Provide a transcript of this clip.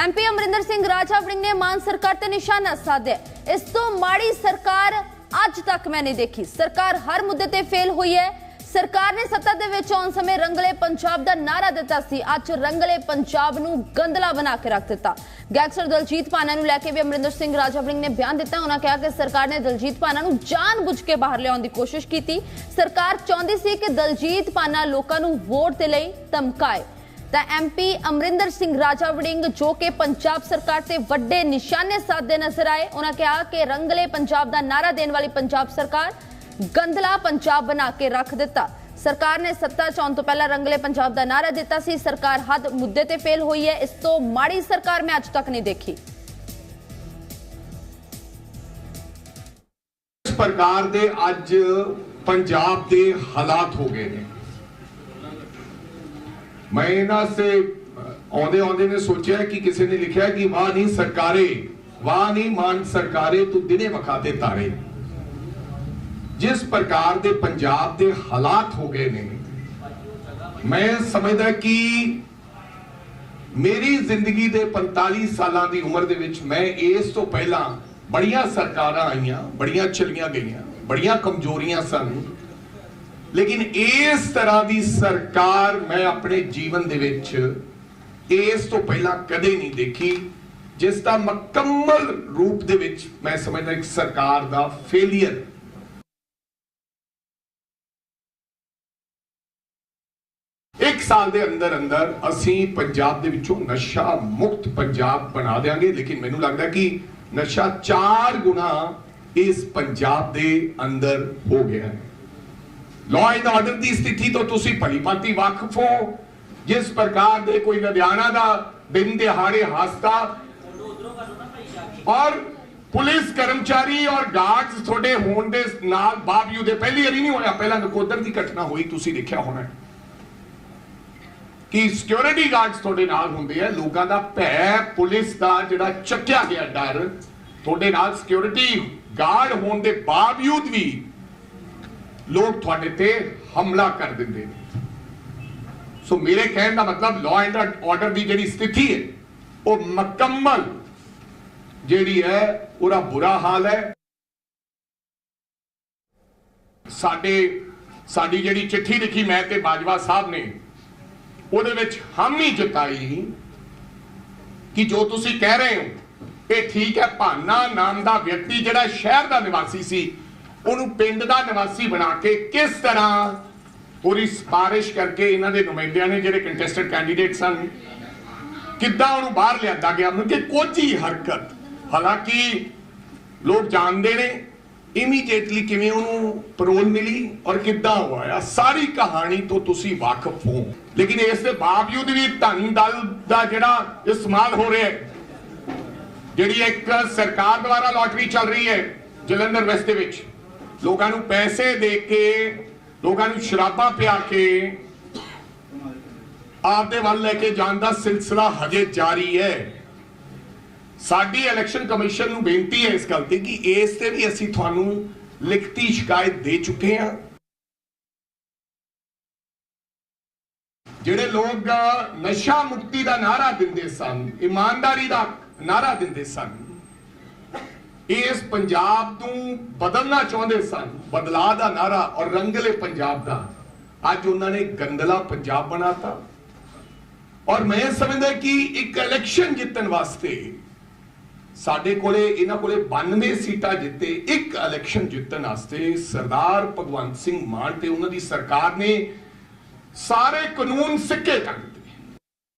MP Amarinder Singh Raja Warring ਨੇ ਮਾਨ ਸਰਕਾਰ ਤੇ ਨਿਸ਼ਾਨਾ ਸਾਧਿਆ। ਇਸ ਤੋਂ ਮਾੜੀ ਸਰਕਾਰ ਅੱਜ ਤੱਕ ਮੈਂ ਨਹੀਂ ਦੇਖੀ। ਸਰਕਾਰ ਹਰ ਮੁੱਦੇ ਤੇ ਫੇਲ ਹੋਈ ਹੈ। ਸਰਕਾਰ ਨੇ ਸੱਤਾ ਦੇ ਵਿੱਚ ਆਉਣ ਸਮੇਂ ਰੰਗਲੇ ਪੰਜਾਬ ਦਾ ਨਾਰਾ ਦਿੱਤਾ ਸੀ। ਅੱਜ ਰੰਗਲੇ ਪੰਜਾਬ ਨੂੰ ਗੰਦਲਾ ਬਣਾ ਕੇ ਰੱਖ ਦਿੱਤਾ। ਗੈਂਗਸਟਰ ਦਲਜੀਤ ਪਾਨਾ ਨੂੰ ਲੈ ਕੇ ਵੀ ਅਮਰਿੰਦਰ ਸਿੰਘ ਰਾਜਾਵਰਿੰਗ ਨੇ ਬਿਆਨ ਦਿੱਤਾ। ਉਹਨਾਂ ਕਿਹਾ ਕਿ ਸਰਕਾਰ ਨੇ ਦਲਜੀਤ ਪਾਨਾ ਨੂੰ ਜਾਣਬੁੱਝ ਕੇ ਬਾਹਰ ਲਿਆਉਣ ਦੀ ਕੋਸ਼ਿਸ਼ ਕੀਤੀ। ਸਰਕਾਰ ਚਾਹੁੰਦੀ ਸੀ ਕਿ ਦਲਜੀਤ ਪਾਨਾ ਲੋਕਾਂ ਨੂੰ ਵੋਟ ਦੇ ਲਈ ਧਮਕਾਏ। ਤਾਂ ਐਮਪੀ ਅਮਰਿੰਦਰ ਸਿੰਘ ਰਾਜਾ ਵੜਿੰਗ ਜੋ ਕਿ ਪੰਜਾਬ ਸਰਕਾਰ ਤੇ ਵੱਡੇ ਨਿਸ਼ਾਨੇ ਸਾਧਦੇ ਨਜ਼ਰ ਆਏ, ਉਹਨਾਂ ਕਿਹਾ ਕਿ ਰੰਗਲੇ ਪੰਜਾਬ ਦਾ ਨਾਰਾ ਦੇਣ ਵਾਲੀ ਪੰਜਾਬ ਸਰਕਾਰ ਗੰਦਲਾ ਪੰਜਾਬ ਬਣਾ ਕੇ ਰੱਖ ਦਿੱਤਾ। ਸਰਕਾਰ ਨੇ ਸੱਤਾ ਚ ਤੋਂ ਪਹਿਲਾਂ ਰੰਗਲੇ ਪੰਜਾਬ ਦਾ ਨਾਰਾ ਦਿੱਤਾ ਸੀ। ਸਰਕਾਰ ਹੱਦ ਮੁੱਦੇ ਤੇ ਫੇਲ ਹੋਈ ਹੈ। ਇਸ ਤੋਂ ਮਾੜੀ ਸਰਕਾਰ ਮੈਂ ਅੱਜ ਤੱਕ ਨਹੀਂ ਦੇਖੀ। ਇਸ ਪ੍ਰਕਾਰ ਦੇ ਅੱਜ ਪੰਜਾਬ ਦੇ ਹਾਲਾਤ ਹੋ ਗਏ ਨੇ। ਮੈਂ ਇਹਨਾਂ ਸੇ ਆਉਂਦੇ ਆਉਂਦੇ ਨੇ ਸੋਚਿਆ ਕਿ ਕਿਸੇ ਨੇ ਲਿਖਿਆ ਕਿ ਵਾਹ ਨਹੀਂ ਸਰਕਾਰੇ, ਵਾਹ ਨਹੀਂ ਮਾਨ ਸਰਕਾਰੇ, ਤੂੰ ਦਿਨੇ ਵਿਖਾਤੇ ਤਾਰੇ। ਜਿਸ ਪ੍ਰਕਾਰ ਦੇ ਪੰਜਾਬ ਦੇ ਹਾਲਾਤ ਹੋ ਗਏ ਨੇ, ਮੈਂ ਸਮਝਦਾ ਕਿ ਮੇਰੀ ਜ਼ਿੰਦਗੀ ਦੇ 45 ਸਾਲਾਂ ਦੀ ਉਮਰ ਦੇ ਵਿੱਚ ਮੈਂ ਇਸ ਤੋਂ ਪਹਿਲਾਂ ਬੜੀਆਂ ਸਰਕਾਰਾਂ ਆਈਆਂ, ਬੜੀਆਂ ਚਲੀਆਂ ਗਈਆਂ, ਬੜੀਆਂ ਕਮਜ਼ੋਰੀਆਂ ਸਨ। ਲੇਕਿਨ ਇਸ ਤਰ੍ਹਾਂ ਦੀ ਸਰਕਾਰ ਮੈਂ ਆਪਣੇ ਜੀਵਨ ਦੇ ਵਿੱਚ ਇਸ ਤੋਂ ਪਹਿਲਾਂ ਕਦੇ ਨਹੀਂ ਦੇਖੀ, ਜਿਸ ਦਾ ਮੁਕੰਮਲ ਰੂਪ ਦੇ ਵਿੱਚ ਮੈਂ ਸਮਝਦਾ ਇੱਕ ਸਰਕਾਰ ਦਾ ਫੇਲਿਅਰ ਇੱਕ ਸਾਲ ਦੇ ਅੰਦਰ ਅੰਦਰ ਅਸੀਂ ਪੰਜਾਬ ਦੇ ਵਿੱਚੋਂ ਨਸ਼ਾ ਮੁਕਤ ਪੰਜਾਬ ਬਣਾ ਦੇਾਂਗੇ ਲੇਕਿਨ ਮੈਨੂੰ ਲੱਗਦਾ ਕਿ ਨਸ਼ਾ 4 ਗੁਣਾ ਇਸ ਪੰਜਾਬ ਦੇ ਅੰਦਰ ਹੋ ਗਿਆ ਹੈ। ਲਾਅ ਐਂਡ ਆਰਡਰ ਦੀ ਸਥਿਤੀ ਤੋਂ ਤੁਸੀਂ ਭਲੀ ਭਾਂਤੀ ਵਾਕਿਫ ਹੋ। ਜਿਸ ਪ੍ਰਕਾਰ ਦੇ ਕੋਈ ਲੁਧਿਆਣਾ ਦਾ ਦਿਨ ਦਿਹਾੜੇ ਹਾਸਤਾ ਔਰ ਪੁਲਿਸ ਕਰਮਚਾਰੀ ਔਰ ਗਾਰਡਸ ਤੁਹਾਡੇ ਹੋਣ ਦੇ ਨਾਲ ਬਾਵਜੂਦ ਇਹ ਪਹਿਲੀ ਵਾਰੀ ਨਹੀਂ ਹੋਇਆ, ਪਹਿਲਾਂ ਨਕੋਦਰ ਦੀ ਘਟਨਾ ਹੋਈ, ਤੁਸੀਂ ਦੇਖਿਆ ਹੋਣਾ। ਕਿ ਸਿਕਿਉਰਿਟੀ ਗਾਰਡਸ ਤੁਹਾਡੇ ਨਾਲ ਹੁੰਦੇ ਆ, ਲੋਕਾਂ ਦਾ ਭੈ ਪੁਲਿਸ ਦਾ ਜਿਹੜਾ ਚੱਕਿਆ ਗਿਆ ਡਰ, ਤੁਹਾਡੇ ਨਾਲ ਸਿਕਿਉਰਿਟੀ ਗਾਰਡ ਹੋਣ ਦੇ ਬਾਵਜੂਦ ਵੀ ਲੋਕ ਤੁਹਾਡੇ ਤੇ ਹਮਲਾ ਕਰ ਦਿੰਦੇ ਨੇ। ਸੋ ਮੇਰੇ ਕਹਿਣ ਦਾ ਮਤਲਬ ਲਾਅ ਐਂਡ ਆਰਡਰ ਦੀ ਜਿਹੜੀ ਸਥਿਤੀ ਹੈ, ਉਹ ਮੁਕੰਮਲ ਜਿਹੜੀ ਹੈ, ਉਹਦਾ ਬੁਰਾ ਹਾਲ ਹੈ। ਸਾਡੇ, ਸਾਡੀ ਜਿਹੜੀ ਚਿੱਠੀ ਲਿਖੀ ਮੈਂ ਤੇ ਬਾਜਵਾ ਸਾਹਿਬ ਨੇ, ਉਹਦੇ ਵਿੱਚ ਹਾਮੀ ਜਤਾਈ ਕਿ ਜੋ ਤੁਸੀਂ ਕਹਿ ਰਹੇ ਹੋ, ਇਹ ਠੀਕ ਹੈ, ਭਾਨਾ ਨਾਮ ਦਾ ਵਿਅਕਤੀ ਜਿਹੜਾ ਸ਼ਹਿਰ ਦਾ ਨਿਵਾਸੀ ਸੀ ਉਹਨੂੰ ਪਿੰਡ ਦਾ ਨਿਵਾਸੀ ਬਣਾ ਕੇ ਕਿਸ ਤਰ੍ਹਾਂ ਪੂਰੀ ਸਪਾਰਿਸ਼ ਕਰਕੇ ਇਹਨਾਂ ਦੇ ਨੁਮਾਇੰਦਿਆਂ ਨੇ ਜਿਹੜੇ ਕੰਟੈਸਟਡ ਕੈਂਡੀਡੇਟ ਸਨ ਕਿੱਦਾਂ ਉਹਨੂੰ ਬਾਹਰ ਲਿਆਂਦਾ ਗਿਆ? ਮਤਲਬ ਕੋਝੀ ਹਰਕਤ। ਹਾਲਾਂਕਿ ਲੋਕ ਜਾਣਦੇ ਨੇ ਇਮੀਡੀਏਟਲੀ ਕਿਵੇਂ ਉਹਨੂੰ ਪਰੋਲ ਮਿਲੀ ਔਰ ਕਿੱਦਾਂ ਹੋਇਆ ਸਾਰੀ ਕਹਾਣੀ ਤੋਂ ਤੁਸੀਂ ਵਾਕਿਫ ਹੋ। ਲੇਕਿਨ ਇਸ ਦੇ ਬਾਵਜੂਦ ਵੀ ਧਨੀ ਦਲ ਦਾ ਜਿਹੜਾ ਇਸਤੇਮਾਲ ਹੋ ਰਿਹਾ ਹੈ, ਜਿਹੜੀ ਇੱਕ ਸਰਕਾਰ ਦੁਆਰਾ ਲਾਟਰੀ ਚੱਲ ਰਹੀ ਹੈ ਜਲੰਧਰ ਵੈਸਟ ਦੇ ਵਿੱਚ ਲੋਕਾਂ ਨੂੰ ਪੈਸੇ ਦੇ ਕੇ, ਲੋਕਾਂ ਨੂੰ ਸ਼ਰਾਬਾਂ ਪਿਆ ਕੇ ਆਪਦੇ ਵੱਲ ਲੈ ਕੇ ਜਾਣ ਦਾ ਸਿਲਸਿਲਾ ਹਜੇ ਜਾਰੀ ਹੈ। ਸਾਡੀ ਇਲੈਕਸ਼ਨ ਕਮਿਸ਼ਨ ਨੂੰ ਬੇਨਤੀ ਹੈ ਇਸ ਗੱਲ ਤੇ ਕਿ ਇਸ ਤੇ ਵੀ ਅਸੀਂ ਤੁਹਾਨੂੰ ਲਿਖਤੀ ਸ਼ਿਕਾਇਤ ਦੇ ਚੁੱਕੇ ਹਾਂ। ਜਿਹੜੇ ਲੋਕ ਨਸ਼ਾ ਮੁਕਤੀ ਦਾ ਨਾਰਾ ਦਿੰਦੇ ਸਨ, ਇਮਾਨਦਾਰੀ ਦਾ ਨਾਰਾ ਦਿੰਦੇ ਸਨ ਇਸ ਪੰਜਾਬ ਨੂੰ ਬਦਲਣਾ ਚਾਹੁੰਦੇ ਸਨ। ਬਦਲਾਅ ਦਾ ਨਾਰਾ ਔਰ ਰੰਗਲੇ ਪੰਜਾਬ ਦਾ। ਅੱਜ ਉਹਨਾਂ ਨੇ ਗੰਦਲਾ ਪੰਜਾਬ ਬਣਾਤਾ। ਔਰ ਮੈਂ ਸਮਝਦਾ ਕਿ ਇੱਕ ਇਲੈਕਸ਼ਨ ਜਿੱਤਣ ਵਾਸਤੇ ਸਾਡੇ ਕੋਲੇ, ਇਹਨਾਂ ਕੋਲੇ 92 ਸੀਟਾਂ ਜਿੱਤੇ ਇੱਕ ਇਲੈਕਸ਼ਨ ਜਿੱਤਣ ਵਾਸਤੇ ਸਰਦਾਰ ਭਗਵੰਤ ਸਿੰਘ ਮਾਨ ਤੇ ਉਹਨਾਂ ਦੀ ਸਰਕਾਰ ਨੇ ਸਾਰੇ ਕਾਨੂੰਨ ਸਿੱਕੇ ਕਰ